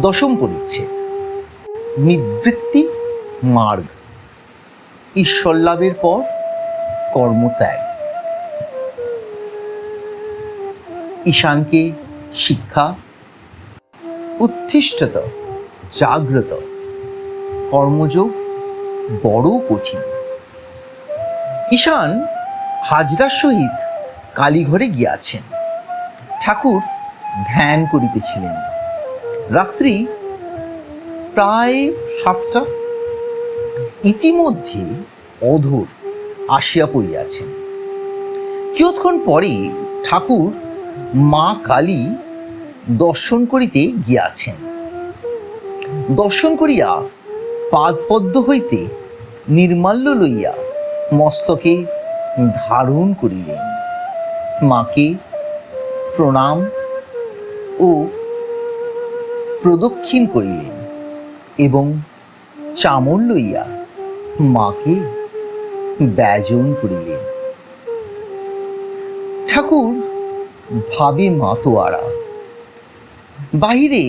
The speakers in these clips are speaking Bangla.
দশম পরিচ্ছেদ। নিবৃত্তি মার্গ। ঈশ্বর লাভের পর কর্মত্যাগ। ঈশানকে শিক্ষা উত্তিষ্ঠত জাগ্রত। কর্মযোগ বড় কঠিন। ঈশান হাজরার সহিত কালীঘরে গিয়াছেন। ঠাকুর ধ্যান করিতেছিলেন। রাত্রি প্রায় সাতটা। ইতিমধ্যে অধর আসিয়া পড়িয়াছেন কিয়ৎক্ষণ পরে ঠাকুর মা কালী দর্শন করিতে গিয়াছেন। দর্শন করিয়া পাদপদ্ম হইতে নির্মাল্য লইয়া মস্তকে ধারণ করিলেন। মাকে প্রণাম ও প্রদক্ষিণ করিলেন এবং চামর লইয়া মাকে ব্যজন করিলেন। ঠাকুর ভাবে মাতোয়ারা, বাহিরে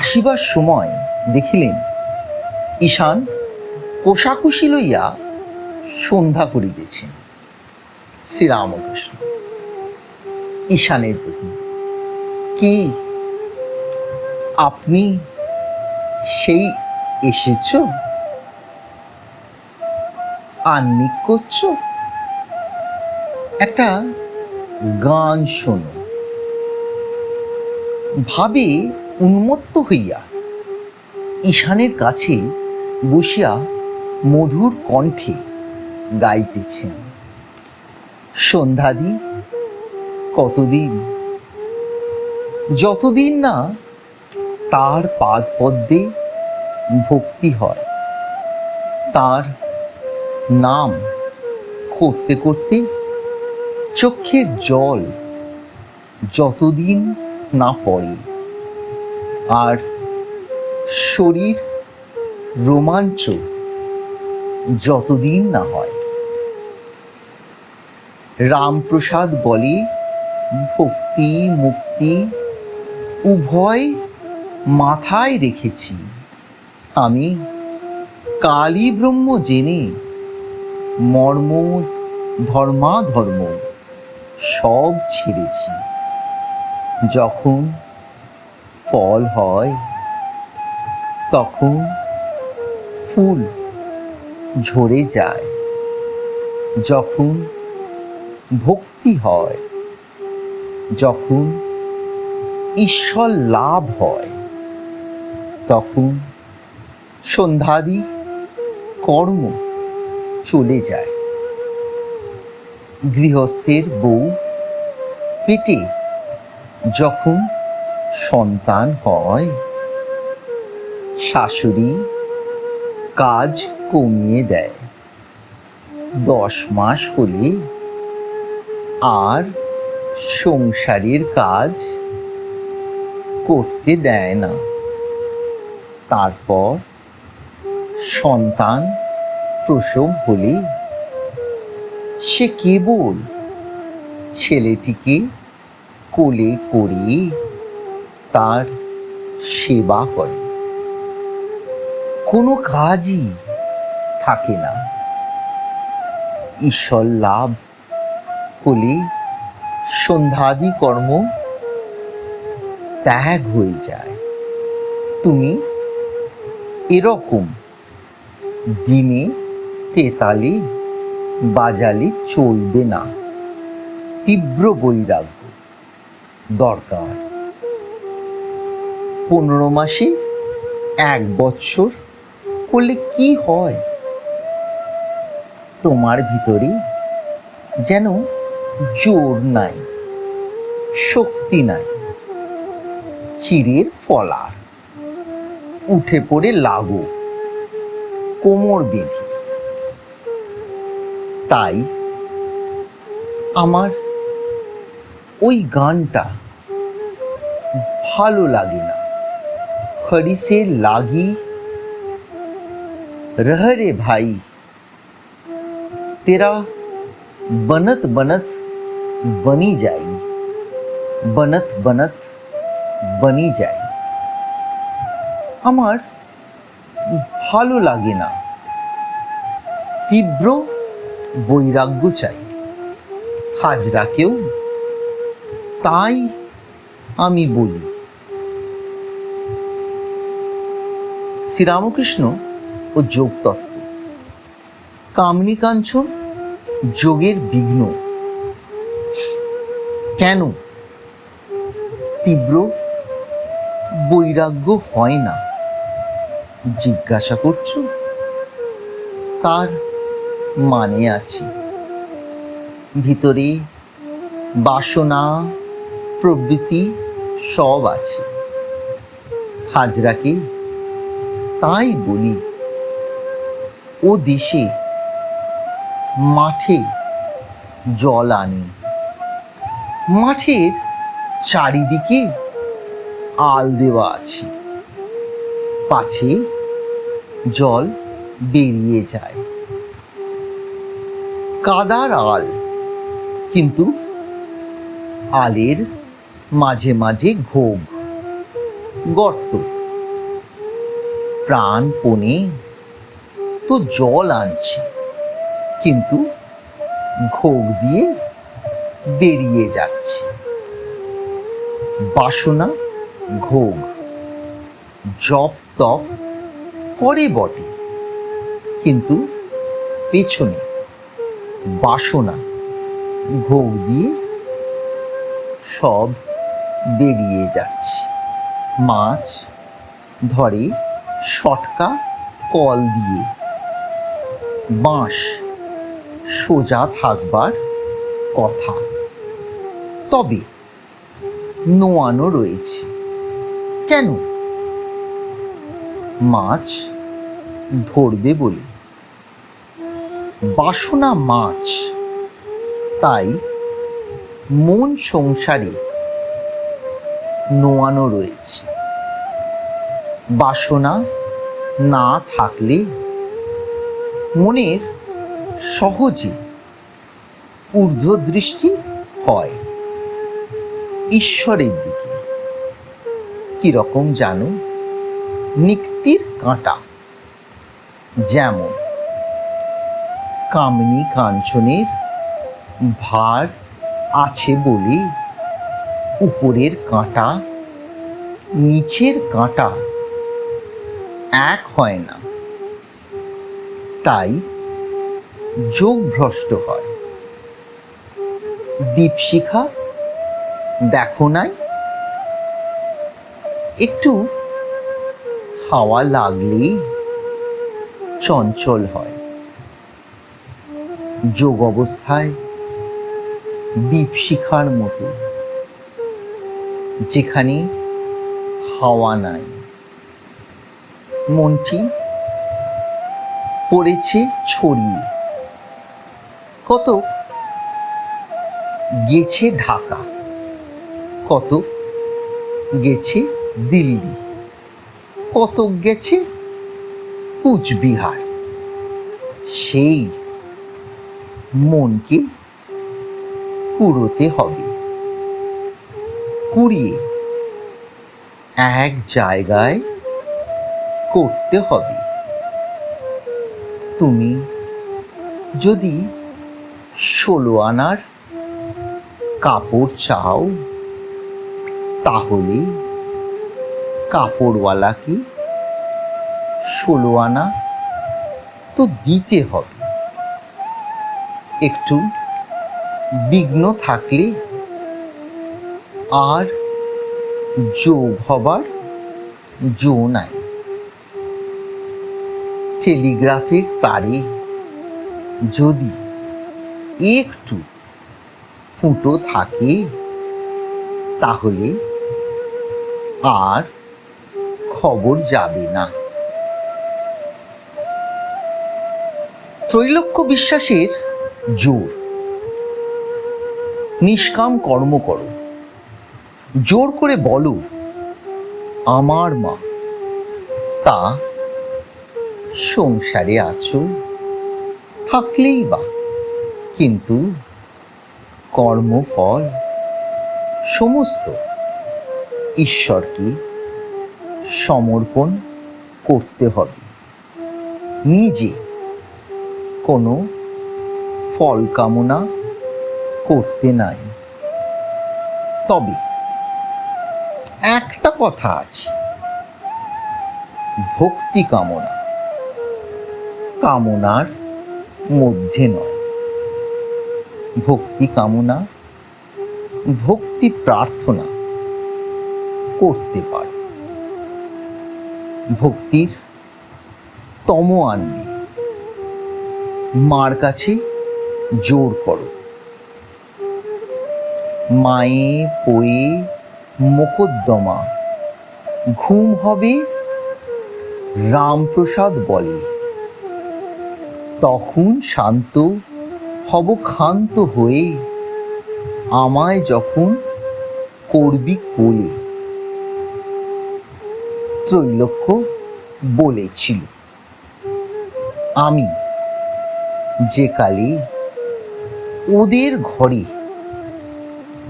আসিবার সময় দেখিলেন, ঈশান কোষাকুষি লইয়া সন্ধ্যা করিতেছেন শ্রীরামকৃষ্ণ, ঈশানের প্রতি কি আপনি সেই এসেছ? আন্নিক করছ একটা গান শোনো। ভাবে উন্মত্ত হইয়া ঈশানের কাছে বসিয়া মধুর কণ্ঠে গাইতেছেন। সন্ধ্যাদি কতদিন? যতদিন না তার পাদ পদ্মে ভক্তি হয়। তার নাম করতে করতে চোখের জল যতদিন না পড়ে আর শরীর রোমাঞ্চ যতদিন না হয়। রামপ্রসাদ বলে, ভক্তি, মুক্তি উভয় মাথায় রেখেছি। আমি কালী ব্রহ্ম জেনে মর্ম, ধর্মাধর্ম সব ছেড়েছি। যখন ফল হয়, তখন ফুল ঝরে যায়। যখন ভক্তি হয়, যখন ঈশ্বর লাভ হয়। তখন সন্ধ্যাদি কর্ম চলে যায়। গৃহস্থের বউ পেটে যখন সন্তান হয়, শাশুড়ি কাজ কমিয়ে দেয়। দশ মাস হলে আর সংসারের কাজ করতে দেয় না। তারপর সন্তান প্রসব হলে সে কেবল ছেলেটিকে কোলে করে তার সেবা করে। কোনো কাজই থাকে না। ঈশ্বর লাভ হলে সন্ধ্যাদি কর্ম ত্যাগ হয়ে যায়। তুমি এরকম। ডিমে তেতালি বাজালে চলবে না। তীব্র বৈরাগ্য দরকার। পনেরো মাসে এক বছর করলে কি হয়? তোমার ভিতরে যেন জোর নাই, শক্তি নাই, চিরের ফলার। উঠে পড়ে লাগো কোমর বেঁধে তাই আমার ওই গানটা ভালো লাগে না खड़ी से लागी रह रे भाई तेरा बनत बनत बनी जाई बनत बनत बनी जाई আমার ভালো লাগে না। তীব্র বৈরাগ্য চাই। হাজরাকেও তাই আমি বলি। শ্রীরামকৃষ্ণ ও যোগতত্ত্ব। কামনী কাঞ্চন যোগের বিঘ্ন। কেন তীব্র বৈরাগ্য হয় না? জিজ্ঞাসা করছ? তার মানে আছে। ভিতরে বাসনা, প্রবৃত্তি সব আছে। হাজরাকে তাই বলি, ও দেশে মাঠে জল আনি। মাঠের চারিদিকে আল দেওয়া আছে। পাছে জল বেরিয়ে যায়। কাদার আল, কিন্তু আলের মাঝে মাঝে ঘোগ গর্ত। প্রাণপণে তো জল আনছে, কিন্তু ঘোগ দিয়ে বেরিয়ে যাচ্ছে। বাসনা ঘোগ। জপ তপ করে বটে। কিন্তু পেছনে বাসনা ভোগ দিয়ে সব বেরিয়ে যাচ্ছে। মাছ ধরে সটকা কল দিয়ে। বাঁশ সোজা থাকবার কথা। তবে নোয়ানো রয়েছে। কেন মাছ ধরবে বলে। বাসনা মাছ, তাই মন সংসারে নোয়ানো রয়েছে। বাসনা না থাকলে মনের সহজে ঊর্ধ্বদৃষ্টি হয়। ঈশ্বরের দিকে। কীরকম জানো? নিক্তির কাঁটা। যেমন, কামিনী কাঞ্চনের ভার আছে বলে, উপরের কাঁটা, নিচের কাঁটা এক হয় না। তাই যোগ ভ্রষ্ট হয়। দীপশিখা দেখো নাই? একটু হাওয়া লাগলেই চঞ্চল হয়। যোগ অবস্থায় দীপশিখার মতো, যেখানে হাওয়া নাই। মনটি পড়েছে ছড়িয়ে। কত গেছে ঢাকা কত গেছে দিল্লি। কত গেছে? কুচবিহার। সেই মনকে কুড়োতে হবে। কুড়িয়ে এক জায়গায় করতে হবে। তুমি যদি ষোলো আনার কাপড় চাও, তাহলে কাপড়ওয়ালাকে ষোলো আনা তো দিতে হবে। একটু বিঘ্ন থাকলে আর যোগ হবার জো নাই। টেলিগ্রাফের তারে যদি একটু ফুটো থাকে, তাহলে আর খবর যাবে না। ত্রৈলোক্য বিশ্বাসের জোর। নিষ্কাম কর্ম করো। জোর করে বলো, আমার মা, তা সংসারে আছো? থাকলেই বা, কিন্তু কর্মফল সমস্ত ঈশ্বরকে সমর্পণ করতে হবে। নিজে কোনো ফল কামনা করতে নাই। তবে একটা কথা আছে। ভক্তি কামনা কামনার মধ্যে নয়। ভক্তি কামনা, ভক্তি প্রার্থনা করতে পারে। ভক্তির তম আনবে। মার কাছে জোর করো। মায়ে পোয়ে মোকদ্দমা। ঘুম হবে রামপ্রসাদ বলে। তখন শান্ত হব ক্ষান্ত হয়ে আমায় যখন করবি কোলে। ত্রৈলোক্য বলেছিল। আমি যে কালে ওদের ঘরে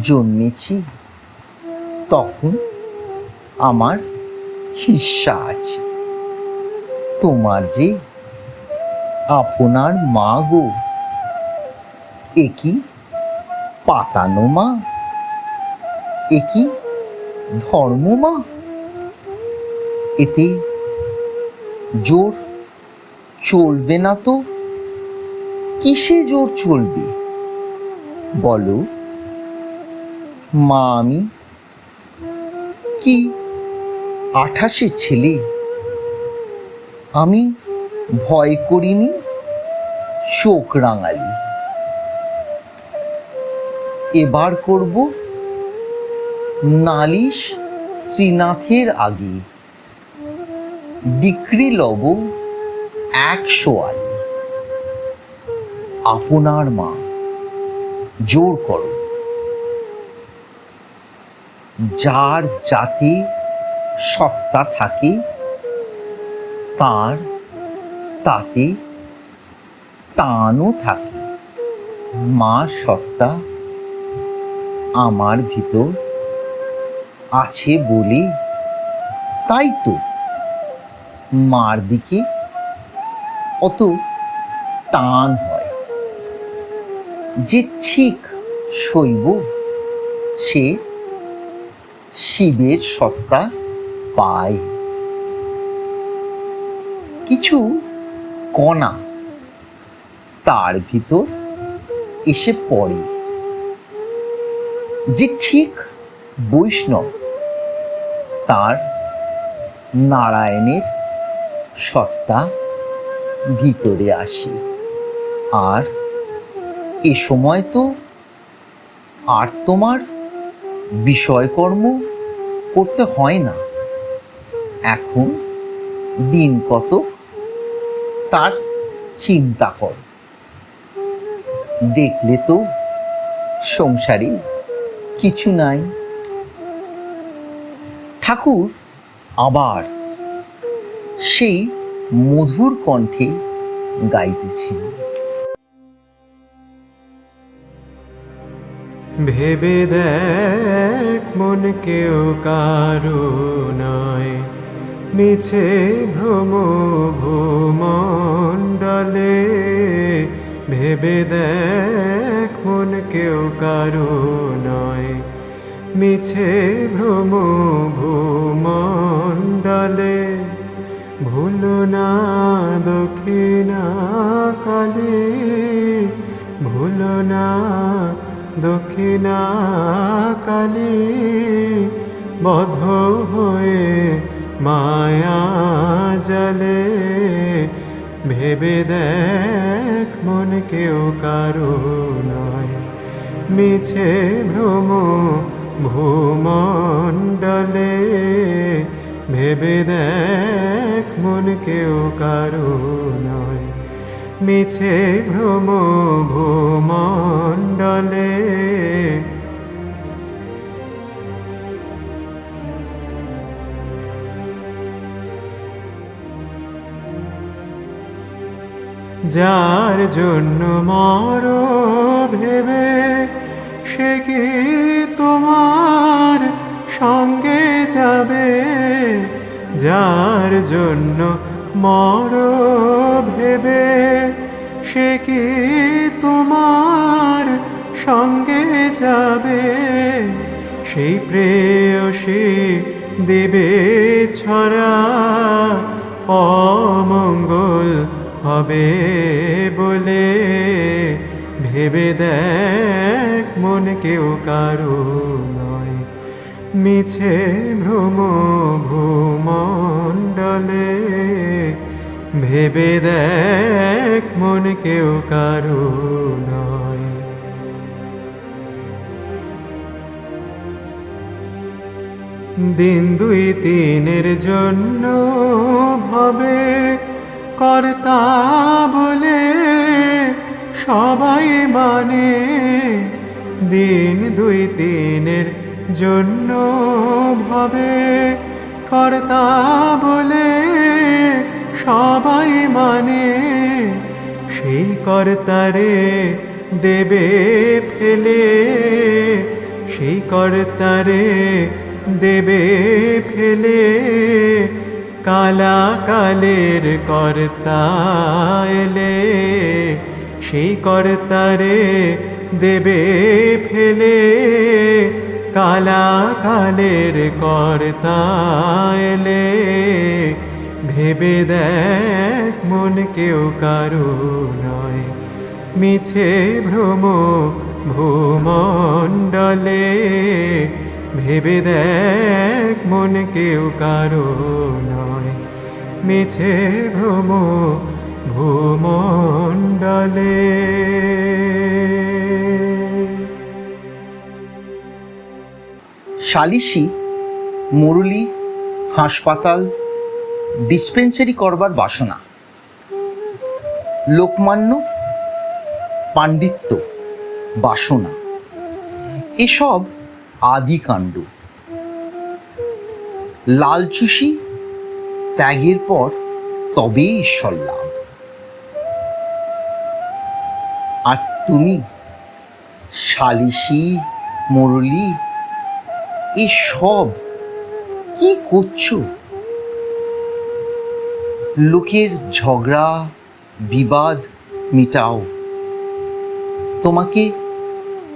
জন্মেছি, তখন আমার হিস্সা আছে। তোমার যে আপনার মা গো একই পাতানো মা? একই ধর্ম মা? এতে জোর চলবে না তো? কিসে জোর চলবে? বলো। মা, আমি কি আঠাশে ছেলে? আমি ভয় করিনি চোখ রাঙালি। এবার করব নালিশ শ্রীনাথের আগে। ডিক্রি লব একশো আলি। আপনার মা, জোর করো। যার জাতি সত্তা থাকে, তার তাতে টানও থাকে। মা সত্তা আমার ভিতর আছে বলে তাই তো। মার দিকে অত টান হয়। যে ঠিক শৈব সে শিবের সত্তা পায়। কিছু কণা তার ভিতর এসে পড়ে। যে ঠিক বৈষ্ণব, তার নারায়ণের সত্তা ভিতরে আসে। আর এ সময় তো আর তোমার বিষয়কর্ম করতে হয় না। এখন দিন কত তার চিন্তা কর। দেখলে তো সংসারে কিছু নাই। ঠাকুর আবার সেই মধুর কণ্ঠে গাইতেছিল ভেবে দেখ মন কেউ কারও নয়। মিছে ভ্রম ভূমণ্ডলে ভেবে দেখ মন কেউ কারও নয়। মিছে ভ্রম ভূমণ্ডলে ভুলো না দক্ষিণা কালে, ভুলো না দক্ষিণা কালী, বধ হয়ে মায়া জলে, ভেবে দেখ মন কেউ কারও নয়। মিছে ভ্রম ভূমণ্ডলে ভেবে দেখ মন কেউ কারও নয়। মিছে ভ্রম ভূমণ্ডলে। যার জন্য মর ভেবে, সে কি তোমার সঙ্গে যাবে? যার জন্য মর ভেবে, সে কি তোমার সঙ্গে যাবে? সেই প্রেয়সী দেবে ছড়া, অমঙ্গল হবে বলে ভেবে দেখ মন কেউ কারও নয়। মিছে ভ্রম ভূমণ্ডলে ভেবে দেখ মন কেউ কারও নয়। দিন দুই তিনের জন্য ভাবে কর্তা বলে সবাই মানে। দিন দুই তিনের জন্য ভাবে কর্তা বলে সবাই মানে সেই কর্তারে দেবে ফেলে। সেই কর্তারে দেবে ফেলে। কালা কালের কর্তা এলে, সেই কর্তারে দেবে ফেলে। কালা কালের কর্তা এলে ভেবে দেখ মন কেউ কারও নয়। মিছে ভ্রম ভূমণ্ডলে ভেবে দেখ মন কেউ কারও নয়। মিছে ভ্রম ভূমণ্ডলে সালিসি, মুরলি, হাসপাতাল ডিসপেন্সারি করবার বাসনা। লোকমান্য পাণ্ডিত্য বাসনা। এসব আদিকাণ্ড লালচুষি ত্যাগের পর তবেই ঈশ্বর লাভ। আর তুমি সালিসি, মুরলি, এসব কি করছ? লোকের ঝগড়া, বিবাদ মিটাও। তোমাকে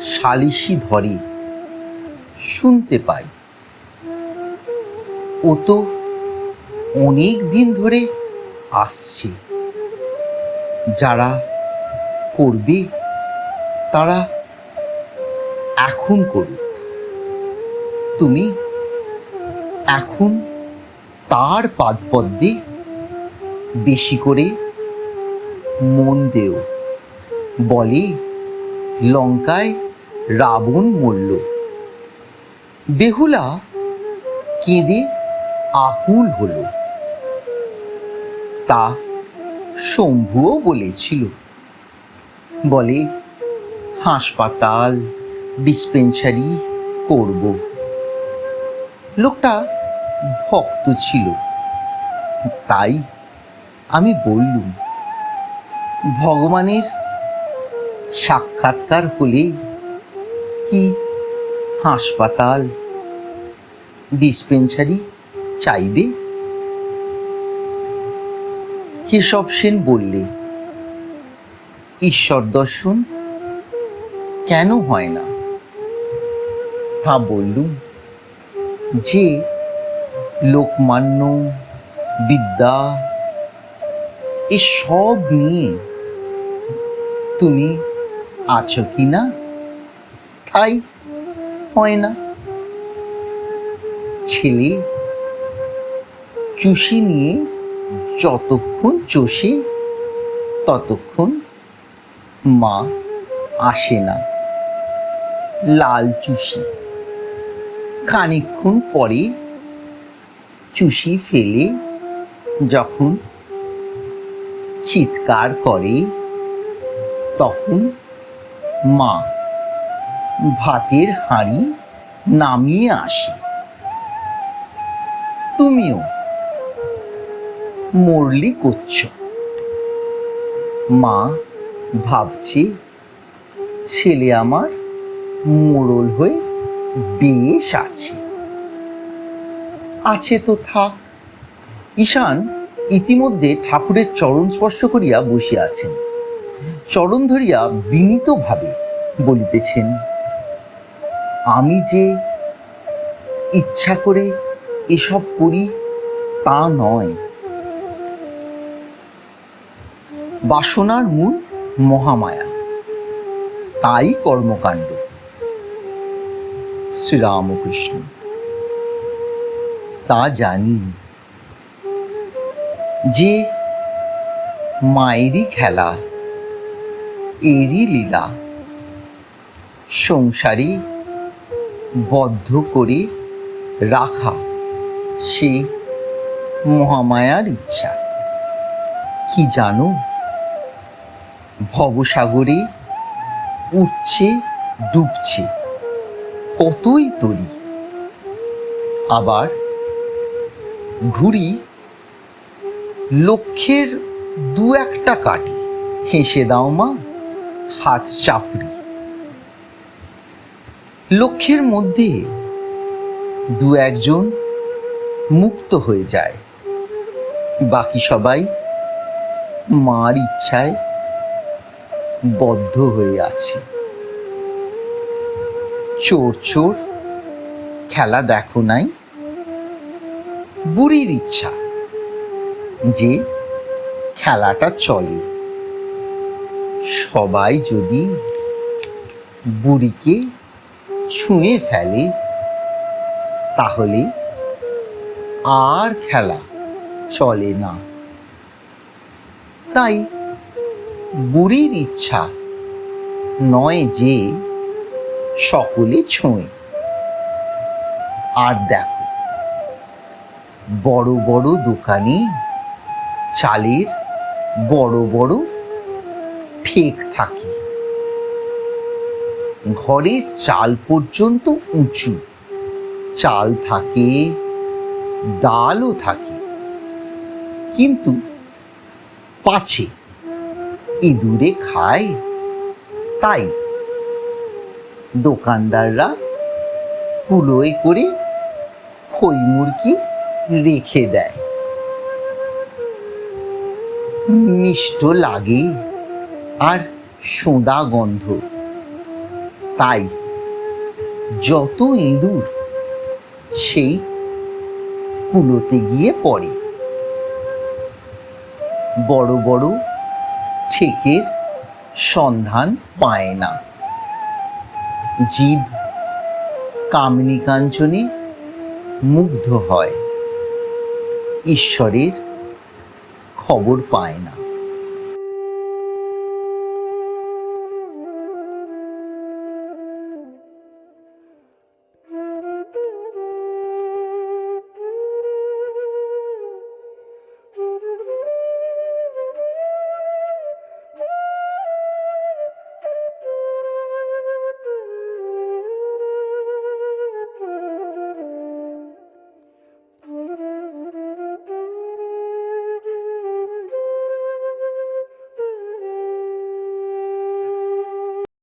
সালিসি ধরে শুনতে পাই। ও তো অনেক দিন ধরে আসছে। যারা করবে, তারা এখন করুক। তুমি এখন তার পাদপদ্মে বেশি করে মন দেও। বলে লঙ্কায় রাবণ মরল। বেহুলা কেঁদে আকুল হলো। তা শম্ভুও বলেছিল। বলে, হাসপাতাল ডিসপেন্সারি করব। লোকটা ভক্ত ছিল। তাই আমি বললুম, ভগবানের সাক্ষাৎকার হলে কি হাসপাতাল ডিসপেন্সারি চাইবে? কেশব সেন বললে, ঈশ্বর দর্শন কেন হয় না? তা বললুম, যে লোকমান্য বিদ্যা এসব নিয়ে তুমি আছো কি না? তাই হয় না। ছেলে চুষি নিয়ে যতক্ষণ চষে, ততক্ষণ মা আসে না। লাল চুষি। খানিকক্ষণ পরে চুষি ফেলে যখন চিৎকার করে, তখন মা ভাতের হাঁড়ি নামিয়ে আসে। তুমিও মরলি করছ মা ভাবছে, ছেলে আমার মোড়ল হয়ে বেশ আছে। আছে তো থাক, ঈশান। ইতিমধ্যে ঠাকুরের চরণ স্পর্শ করিয়া বসিয়া আছেন। চরণ ধরিয়া বিনীতভাবে বলিতেছেন, আমি যে ইচ্ছা করে এসব করি তা নয়। বাসনার মূল মহামায়া, তাই কর্মকাণ্ড। শ্রীরামকৃষ্ণ, তা জানি। যে মায়েরই খেলা, এরই লীলা। সংসারে বদ্ধ করে রাখা সে মহামায়ার ইচ্ছা। কি জানো? ভবসাগরে উঠছে, ডুবছে, কতই তরি। আবার ঘুড়ি লক্ষ্যের দু একটা কাটি হেসে দাও মা, হাত চাপড়ি। লক্ষ্যের মধ্যে দু একজন মুক্ত হয়ে যায়। বাকি সবাই মার ইচ্ছায় বদ্ধ হয়ে আছে। চোর চোর, খেলা দেখো নাই। বুড়ির ইচ্ছা। যে খেলাটা চলে। সবাই যদি বুড়িকে ছুঁয়ে ফেলে, তাহলে আর খেলা চলে না। তাই বুড়ির ইচ্ছা নয় যে সকলে ছুঁয়ে। আর দেখো, বড় বড় দোকানে চালের বড় বড় ঠেক থাকে। ঘরের চাল পর্যন্ত উঁচু। চাল থাকে, ডালও থাকে। কিন্তু পাছে ইঁদুরে খায়, তাই দোকানদাররা কুলোয় করে খই মুরগি রেখে দেয়। মিষ্ট লাগে আর সোঁদা গন্ধ। তাই যত ইঁদুর সেই কুলোতে গিয়ে পড়ে। বড় বড় ঠেকের সন্ধান পায় না। জীব কামিনী কাঞ্চনে মুগ্ধ হয়। ঈশ্বরের খবর পায় না।